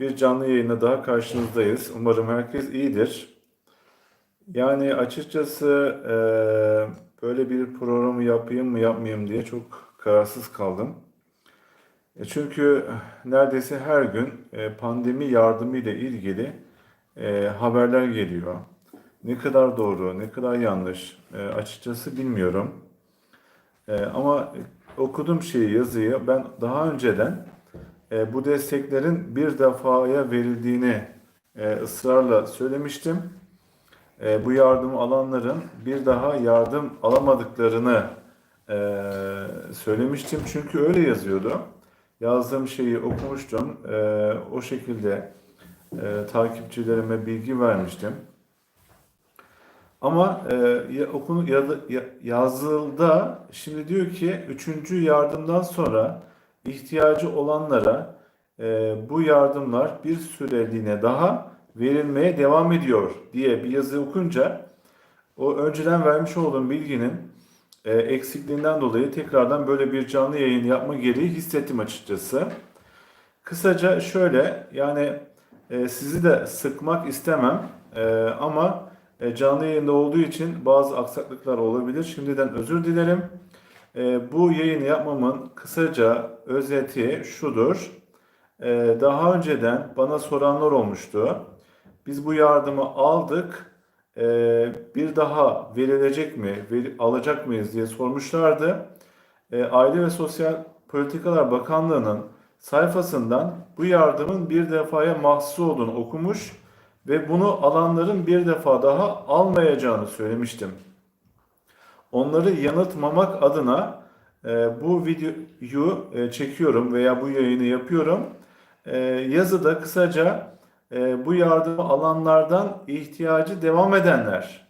Bir canlı yayına daha karşınızdayız. Umarım herkes iyidir. Yani açıkçası eee, böyle bir programı yapayım mı yapmayayım diye çok kararsız kaldım. E, Çünkü neredeyse her gün e, pandemi yardımı ile ilgili e, haberler geliyor. Ne kadar doğru, ne kadar yanlış e, açıkçası bilmiyorum. E, ama okuduğum şeyi, yazıyı ben daha önceden e, bu desteklerin bir defaya verildiğini e, ısrarla söylemiştim. E, bu yardımı alanların bir daha yardım alamadıklarını e, söylemiştim. Çünkü öyle yazıyordu. Yazdığım şeyi okumuştum. E, o şekilde e, takipçilerime bilgi vermiştim. Ama e, okunu ya, ya, yazılda şimdi diyor ki üçüncü yardımdan sonra ihtiyacı olanlara e, bu yardımlar bir süreliğine daha verilmeye devam ediyor diye bir yazı okunca o önceden vermiş olduğum bilginin e, eksikliğinden dolayı tekrardan böyle bir canlı yayın yapma gereği hissettim açıkçası. Kısaca şöyle yani e, sizi de sıkmak istemem E, ama e, canlı yayında olduğu için bazı aksaklıklar olabilir. Şimdiden özür dilerim. E, bu yayını yapmamın kısaca özeti şudur. E, daha önceden bana soranlar olmuştu. Biz bu yardımı aldık. E, bir daha verilecek mi, alacak mıyız diye sormuşlardı. Aile ve Sosyal Politikalar Bakanlığı'nın sayfasından bu yardımın bir defaya mahsus olduğunu okumuş ve bunu alanların bir defa daha almayacağını söylemiştim. Onları yanıltmamak adına e, bu videoyu e, çekiyorum veya bu yayını yapıyorum. E, yazıda kısaca e, bu yardımı alanlardan ihtiyacı devam edenler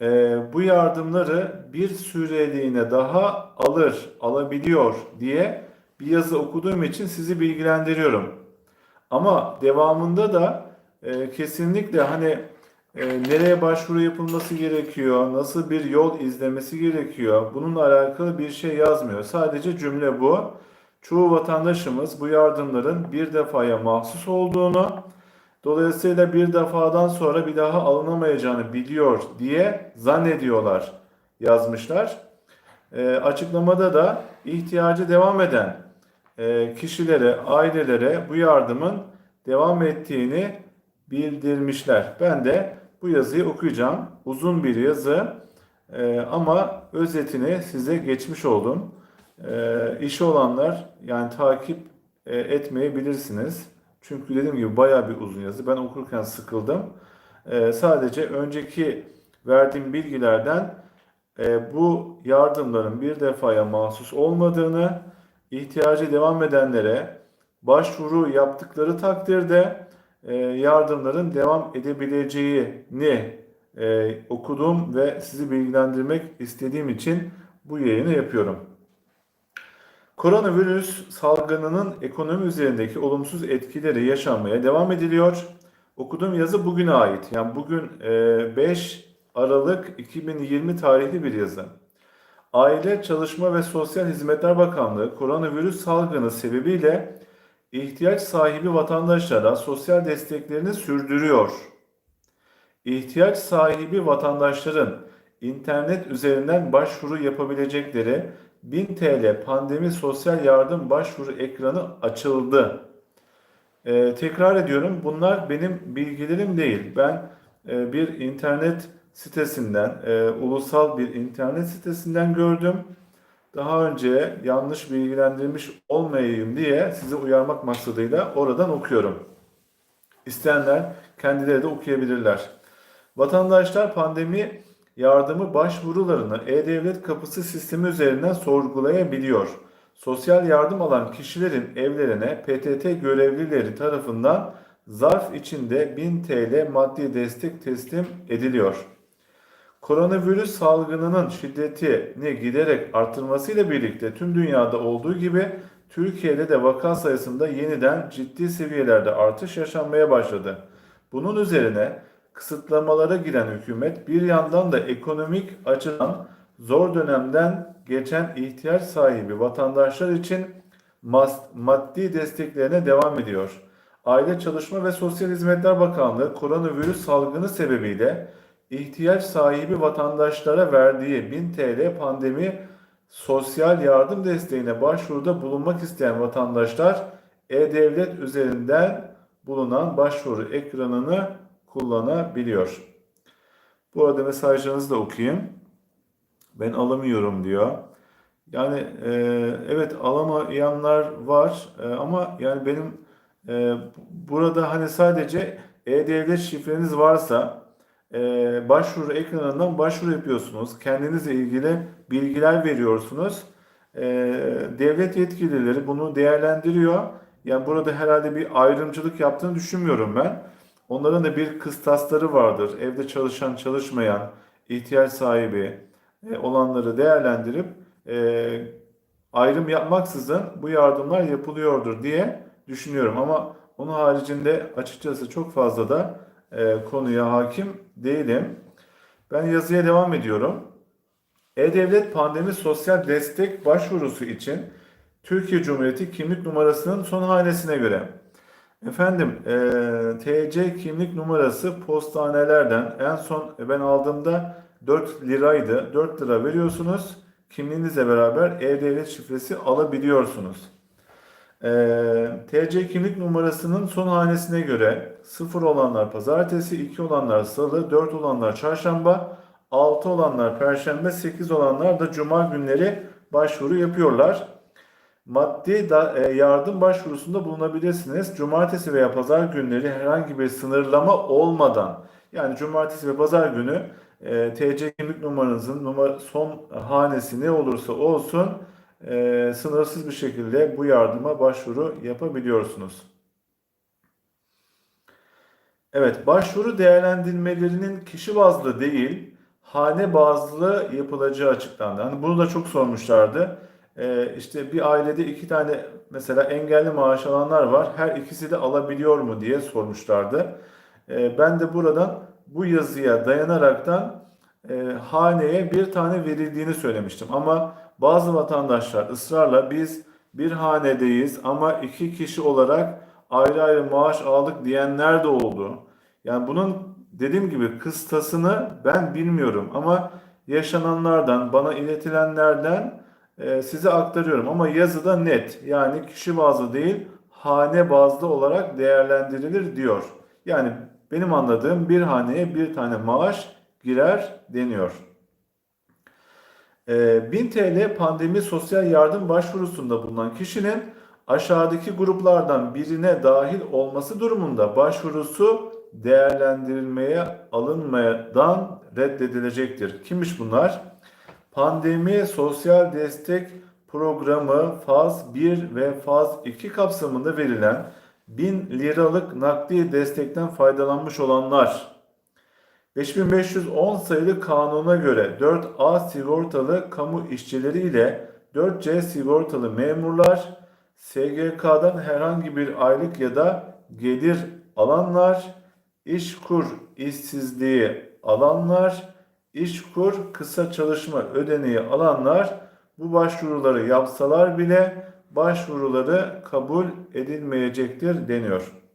e, bu yardımları bir süreliğine daha alır, alabiliyor diye bir yazı okuduğum için sizi bilgilendiriyorum. Ama devamında da e, kesinlikle hani e, nereye başvuru yapılması gerekiyor, nasıl bir yol izlemesi gerekiyor, bununla alakalı bir şey yazmıyor. Sadece cümle bu. Çoğu vatandaşımız bu yardımların bir defaya mahsus olduğunu, dolayısıyla bir defadan sonra bir daha alınamayacağını biliyor diye zannediyorlar yazmışlar. E, açıklamada da ihtiyacı devam eden e, kişilere, ailelere bu yardımın devam ettiğini bildirmişler. Ben de bu yazıyı okuyacağım. Uzun bir yazı e, ama özetini size geçmiş oldum. E, işi olanlar yani takip e, etmeyebilirsiniz. Çünkü dediğim gibi bayağı bir uzun yazı. Ben okurken sıkıldım. E, sadece önceki verdiğim bilgilerden e, bu yardımların bir defaya mahsus olmadığını, ihtiyacı devam edenlere başvuru yaptıkları takdirde yardımların devam edebileceğini e, okudum ve sizi bilgilendirmek istediğim için bu yayını yapıyorum. Koronavirüs salgınının ekonomi üzerindeki olumsuz etkileri yaşanmaya devam ediliyor. Okuduğum yazı bugüne ait. Yani bugün e, 5 Aralık 2020 tarihli bir yazı. Aile, Çalışma ve Sosyal Hizmetler Bakanlığı koronavirüs salgını sebebiyle ihtiyaç sahibi vatandaşlara sosyal desteklerini sürdürüyor. İhtiyaç sahibi vatandaşların internet üzerinden başvuru yapabilecekleri 1000 TL pandemi sosyal yardım başvuru ekranı açıldı. Ee, tekrar ediyorum bunlar benim bilgilerim değil. Ben e, bir internet sitesinden, e, ulusal bir internet sitesinden gördüm. Daha önce yanlış bilgilendirmiş olmayayım diye sizi uyarmak maksadıyla oradan okuyorum. İsteyenler kendileri de okuyabilirler. Vatandaşlar pandemi yardımı başvurularını E-Devlet Kapısı sistemi üzerinden sorgulayabiliyor. Sosyal yardım alan kişilerin evlerine PTT görevlileri tarafından zarf içinde 1000 TL maddi destek teslim ediliyor. Koronavirüs salgınının şiddetini giderek artırmasıyla birlikte tüm dünyada olduğu gibi Türkiye'de de vaka sayısında yeniden ciddi seviyelerde artış yaşanmaya başladı. Bunun üzerine kısıtlamalara giren hükümet bir yandan da ekonomik açıdan zor dönemden geçen ihtiyaç sahibi vatandaşlar için maddi desteklerine devam ediyor. Aile Çalışma ve Sosyal Hizmetler Bakanlığı koronavirüs salgını sebebiyle ihtiyaç sahibi vatandaşlara verdiği 1000 TL pandemi sosyal yardım desteğine başvuruda bulunmak isteyen vatandaşlar e-devlet üzerinden bulunan başvuru ekranını kullanabiliyor. Bu arada mesajlarınızı da okuyayım. Ben alamıyorum diyor. Yani e, evet alamayanlar var e, ama yani benim e, burada hani sadece e-devlet şifreniz varsa e, başvuru ekranından başvuru yapıyorsunuz. Kendinizle ilgili bilgiler veriyorsunuz. E, devlet yetkilileri bunu değerlendiriyor. Yani burada herhalde bir ayrımcılık yaptığını düşünmüyorum ben. Onların da bir kıstasları vardır. Evde çalışan, çalışmayan, ihtiyaç sahibi e, olanları değerlendirip e, ayrım yapmaksızın bu yardımlar yapılıyordur diye düşünüyorum. Ama onun haricinde açıkçası çok fazla da e, konuya hakim değilim. Ben yazıya devam ediyorum. E-Devlet Pandemi Sosyal Destek başvurusu için Türkiye Cumhuriyeti kimlik numarasının son hanesine göre efendim e, TC kimlik numarası postanelerden en son ben aldığımda 4 liraydı. 4 lira veriyorsunuz. Kimliğinizle beraber e-devlet şifresi alabiliyorsunuz. Ee, TC kimlik numarasının son hanesine göre 0 olanlar pazartesi, 2 olanlar salı, 4 olanlar çarşamba, 6 olanlar perşembe, 8 olanlar da cuma günleri başvuru yapıyorlar. Maddi da, e, yardım başvurusunda bulunabilirsiniz. Cumartesi veya pazar günleri herhangi bir sınırlama olmadan yani cumartesi ve pazar günü e, TC kimlik numaranızın numara, son hanesi ne olursa olsun e, sınırsız bir şekilde bu yardıma başvuru yapabiliyorsunuz. Evet, başvuru değerlendirmelerinin kişi bazlı değil, hane bazlı yapılacağı açıklandı. Hani bunu da çok sormuşlardı. Ee, işte bir ailede iki tane mesela engelli maaş alanlar var. Her ikisi de alabiliyor mu diye sormuşlardı. Ee, ben de buradan bu yazıya dayanaraktan e, haneye bir tane verildiğini söylemiştim. Ama bazı vatandaşlar ısrarla biz bir hanedeyiz ama iki kişi olarak ayrı ayrı maaş aldık diyenler de oldu. Yani bunun dediğim gibi kıstasını ben bilmiyorum ama yaşananlardan, bana iletilenlerden e, size aktarıyorum. Ama yazıda net yani kişi bazlı değil hane bazlı olarak değerlendirilir diyor. Yani benim anladığım bir haneye bir tane maaş girer deniyor. 1000 TL pandemi sosyal yardım başvurusunda bulunan kişinin aşağıdaki gruplardan birine dahil olması durumunda başvurusu değerlendirilmeye alınmadan reddedilecektir. Kimmiş bunlar? Pandemi Sosyal Destek Programı faz 1 ve faz 2 kapsamında verilen 1000 liralık nakdi destekten faydalanmış olanlar 5510 sayılı kanuna göre 4A sigortalı kamu işçileri ile 4C sigortalı memurlar, SGK'dan herhangi bir aylık ya da gelir alanlar, işkur işsizliği alanlar, işkur kısa çalışma ödeneği alanlar bu başvuruları yapsalar bile başvuruları kabul edilmeyecektir deniyor.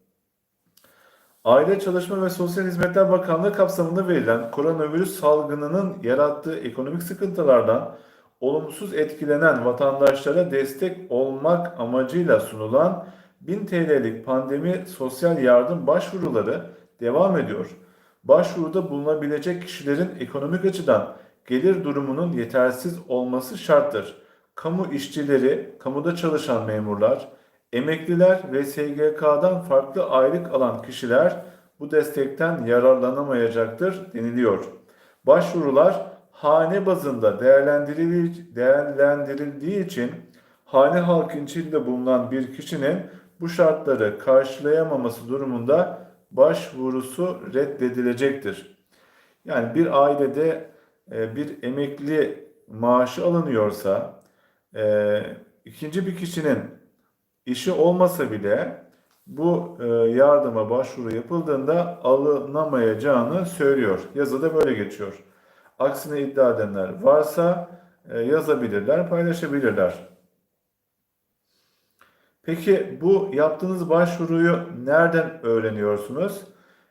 Aile Çalışma ve Sosyal Hizmetler Bakanlığı kapsamında verilen koronavirüs salgınının yarattığı ekonomik sıkıntılardan olumsuz etkilenen vatandaşlara destek olmak amacıyla sunulan 1000 TL'lik pandemi sosyal yardım başvuruları devam ediyor. Başvuruda bulunabilecek kişilerin ekonomik açıdan gelir durumunun yetersiz olması şarttır. Kamu işçileri, kamuda çalışan memurlar, Emekliler ve SGK'dan farklı aylık alan kişiler bu destekten yararlanamayacaktır deniliyor. Başvurular hane bazında değerlendirildiği için hane halkın içinde bulunan bir kişinin bu şartları karşılayamaması durumunda başvurusu reddedilecektir. Yani bir ailede e, bir emekli maaşı alınıyorsa e, ikinci bir kişinin işi olmasa bile bu e, yardıma başvuru yapıldığında alınamayacağını söylüyor. Yazıda böyle geçiyor. Aksine iddia edenler varsa e, yazabilirler, paylaşabilirler. Peki bu yaptığınız başvuruyu nereden öğreniyorsunuz?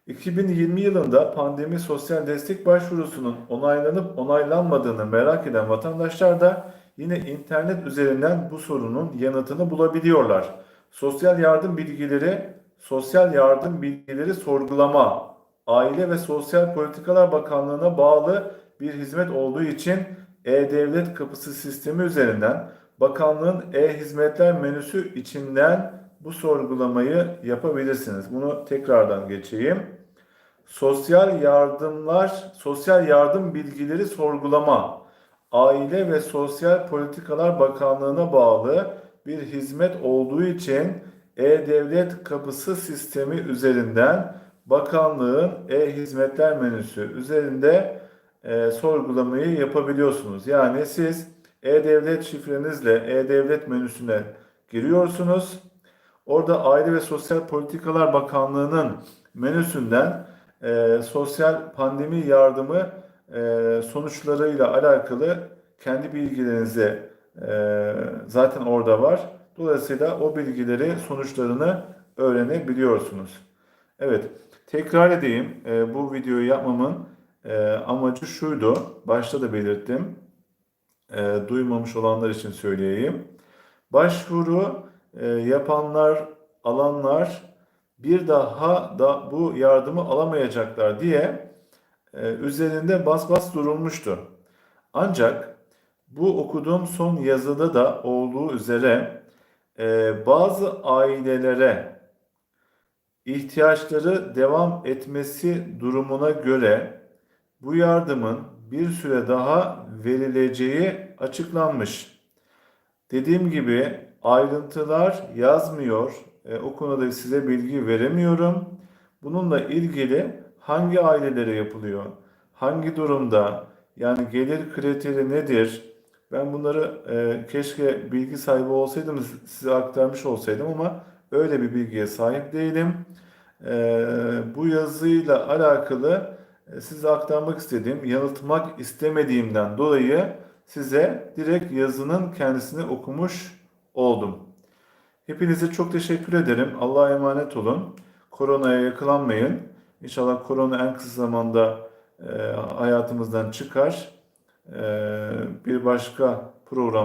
2020 yılında pandemi sosyal destek başvurusunun onaylanıp onaylanmadığını merak eden vatandaşlar da yine internet üzerinden bu sorunun yanıtını bulabiliyorlar. Sosyal yardım bilgileri, sosyal yardım bilgileri sorgulama, Aile ve Sosyal Politikalar Bakanlığı'na bağlı bir hizmet olduğu için e-Devlet Kapısı sistemi üzerinden bakanlığın e-hizmetler menüsü içinden bu sorgulamayı yapabilirsiniz. Bunu tekrardan geçeyim. Sosyal yardımlar, sosyal yardım bilgileri sorgulama. Aile ve Sosyal Politikalar Bakanlığı'na bağlı bir hizmet olduğu için e-Devlet Kapısı sistemi üzerinden bakanlığın e-hizmetler menüsü üzerinde e, sorgulamayı yapabiliyorsunuz. Yani siz e-devlet şifrenizle e-devlet menüsüne giriyorsunuz. Orada Aile ve Sosyal Politikalar Bakanlığı'nın menüsünden e, sosyal pandemi yardımı e, sonuçlarıyla alakalı kendi bilgilerinizi e, zaten orada var. Dolayısıyla o bilgileri, sonuçlarını öğrenebiliyorsunuz. Evet, tekrar edeyim. E, bu videoyu yapmamın e, amacı şuydu. Başta da belirttim. E, duymamış olanlar için söyleyeyim. Başvuru e, yapanlar, alanlar bir daha da bu yardımı alamayacaklar diye üzerinde bas bas durulmuştu. Ancak bu okuduğum son yazıda da olduğu üzere e, bazı ailelere ihtiyaçları devam etmesi durumuna göre bu yardımın bir süre daha verileceği açıklanmış. Dediğim gibi ayrıntılar yazmıyor. E, o konuda size bilgi veremiyorum. Bununla ilgili hangi ailelere yapılıyor? Hangi durumda? Yani gelir kriteri nedir? Ben bunları e, keşke bilgi sahibi olsaydım size aktarmış olsaydım ama öyle bir bilgiye sahip değilim. E, bu yazıyla alakalı e, size aktarmak istediğim, yanıltmak istemediğimden dolayı size direkt yazının kendisini okumuş oldum. Hepinize çok teşekkür ederim. Allah'a emanet olun. Koronaya yakalanmayın. İnşallah korona en kısa zamanda e, hayatımızdan çıkar. E, bir başka program